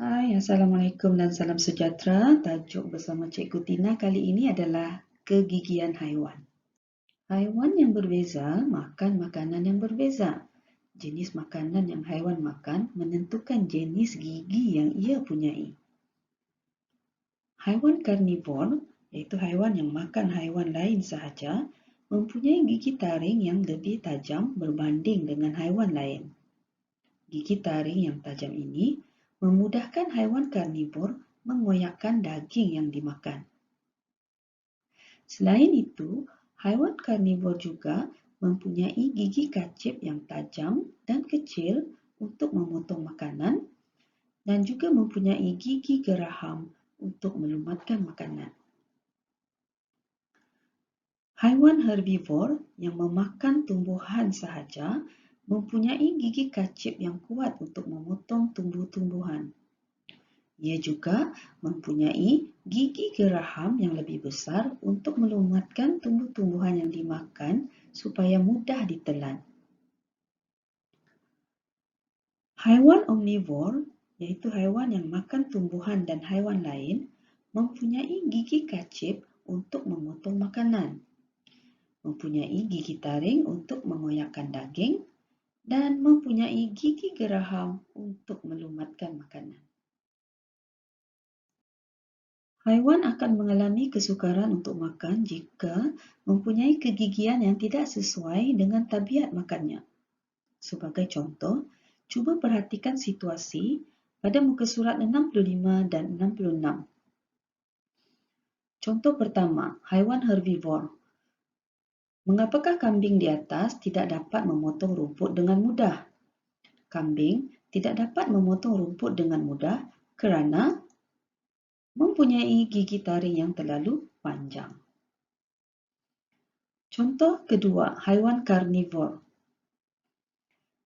Hai, Assalamualaikum dan salam sejahtera. Tajuk bersama Cikgu Tina kali ini adalah kegigian haiwan. Haiwan yang berbeza makan makanan yang berbeza. Jenis makanan yang haiwan makan menentukan jenis gigi yang ia punyai. Haiwan karnivor, iaitu haiwan yang makan haiwan lain sahaja, mempunyai gigi taring yang lebih tajam berbanding dengan haiwan lain. Gigi taring yang tajam ini memudahkan haiwan karnivor mengoyakkan daging yang dimakan. Selain itu, haiwan karnivor juga mempunyai gigi kacip yang tajam dan kecil untuk memotong makanan dan juga mempunyai gigi geraham untuk melumatkan makanan. Haiwan herbivor yang memakan tumbuhan sahaja mempunyai gigi kacip yang kuat untuk memotong tumbuh-tumbuhan. Ia juga mempunyai gigi geraham yang lebih besar untuk melumatkan tumbuh-tumbuhan yang dimakan supaya mudah ditelan. Haiwan omnivor, iaitu haiwan yang makan tumbuhan dan haiwan lain, mempunyai gigi kacip untuk memotong makanan mempunyai gigi taring untuk mengoyakkan daging dan mempunyai gigi geraham untuk melumatkan makanan. Haiwan akan mengalami kesukaran untuk makan jika mempunyai kegigian yang tidak sesuai dengan tabiat makannya. Sebagai contoh, cuba perhatikan situasi pada muka surat 65 dan 66. Contoh pertama, haiwan herbivor Mengapakah kambing di atas tidak dapat memotong rumput dengan mudah? Kambing tidak dapat memotong rumput dengan mudah kerana mempunyai gigi taring yang terlalu panjang. Contoh kedua, haiwan karnivor.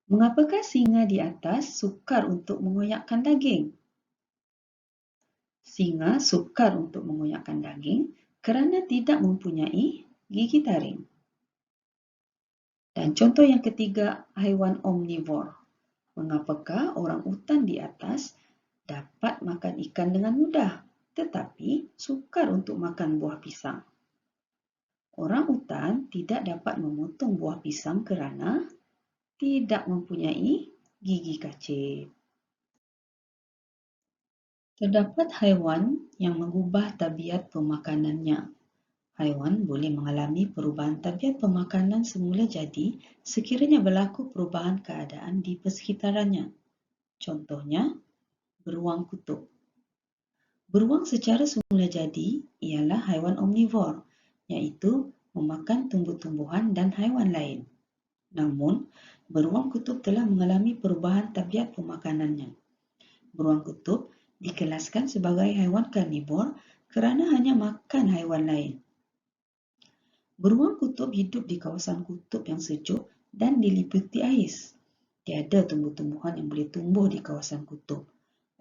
Mengapakah singa di atas sukar untuk mengoyakkan daging? Singa sukar untuk mengoyakkan daging kerana tidak mempunyai gigi taring. Dan contoh yang ketiga, haiwan omnivor. Mengapakah orang utan di atas dapat makan ikan dengan mudah tetapi sukar untuk makan buah pisang? Orang utan tidak dapat memotong buah pisang kerana tidak mempunyai gigi kacip. Terdapat haiwan yang mengubah tabiat pemakanannya haiwan boleh mengalami perubahan tabiat pemakanan semula jadi sekiranya berlaku perubahan keadaan di persekitarannya. Contohnya, beruang kutub. Beruang secara semula jadi ialah haiwan omnivor iaitu memakan tumbuh-tumbuhan dan haiwan lain. Namun, beruang kutub telah mengalami perubahan tabiat pemakanannya. Beruang kutub dikelaskan sebagai haiwan karnivor kerana hanya makan haiwan lain. Beruang kutub hidup di kawasan kutub yang sejuk dan diliputi ais. Tiada tumbuh-tumbuhan yang boleh tumbuh di kawasan kutub.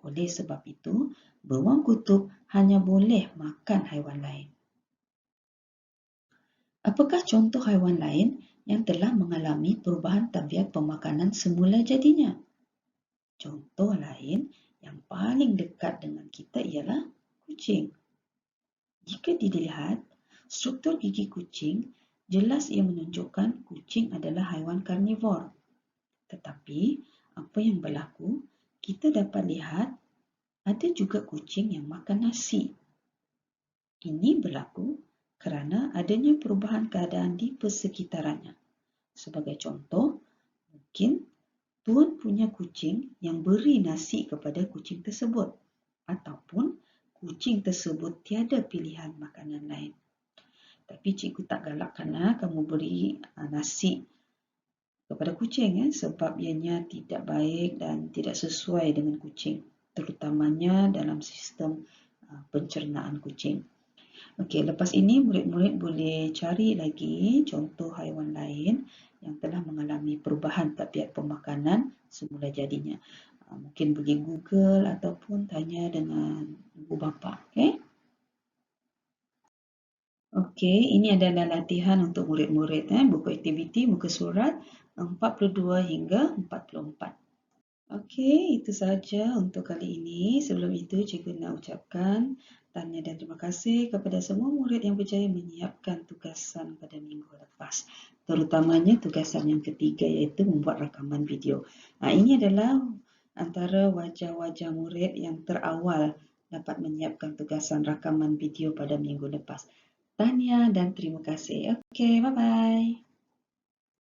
Oleh sebab itu, beruang kutub hanya boleh makan haiwan lain. Apakah contoh haiwan lain yang telah mengalami perubahan tabiat pemakanan semula jadinya? Contoh lain yang paling dekat dengan kita ialah kucing. Jika dilihat, Struktur gigi kucing jelas ia menunjukkan kucing adalah haiwan karnivor. Tetapi apa yang berlaku, kita dapat lihat ada juga kucing yang makan nasi. Ini berlaku kerana adanya perubahan keadaan di persekitarannya. Sebagai contoh, mungkin tuan punya kucing yang beri nasi kepada kucing tersebut ataupun kucing tersebut tiada pilihan makanan lain. Tapi cikgu tak galakkanlah kamu beri uh, nasi kepada kucing ya, sebab ianya tidak baik dan tidak sesuai dengan kucing. Terutamanya dalam sistem uh, pencernaan kucing. Okey, lepas ini murid-murid boleh cari lagi contoh haiwan lain yang telah mengalami perubahan tabiat pemakanan semula jadinya. Uh, mungkin boleh Google ataupun tanya dengan ibu bapa. Okay? Okey, ini adalah latihan untuk murid-murid eh buku aktiviti muka surat 42 hingga 44. Okey, itu sahaja untuk kali ini. Sebelum itu, cikgu nak ucapkan tanya dan terima kasih kepada semua murid yang berjaya menyiapkan tugasan pada minggu lepas. Terutamanya tugasan yang ketiga iaitu membuat rakaman video. Ha, ini adalah antara wajah-wajah murid yang terawal dapat menyiapkan tugasan rakaman video pada minggu lepas. Tahniah dan terima kasih. Okey, bye-bye.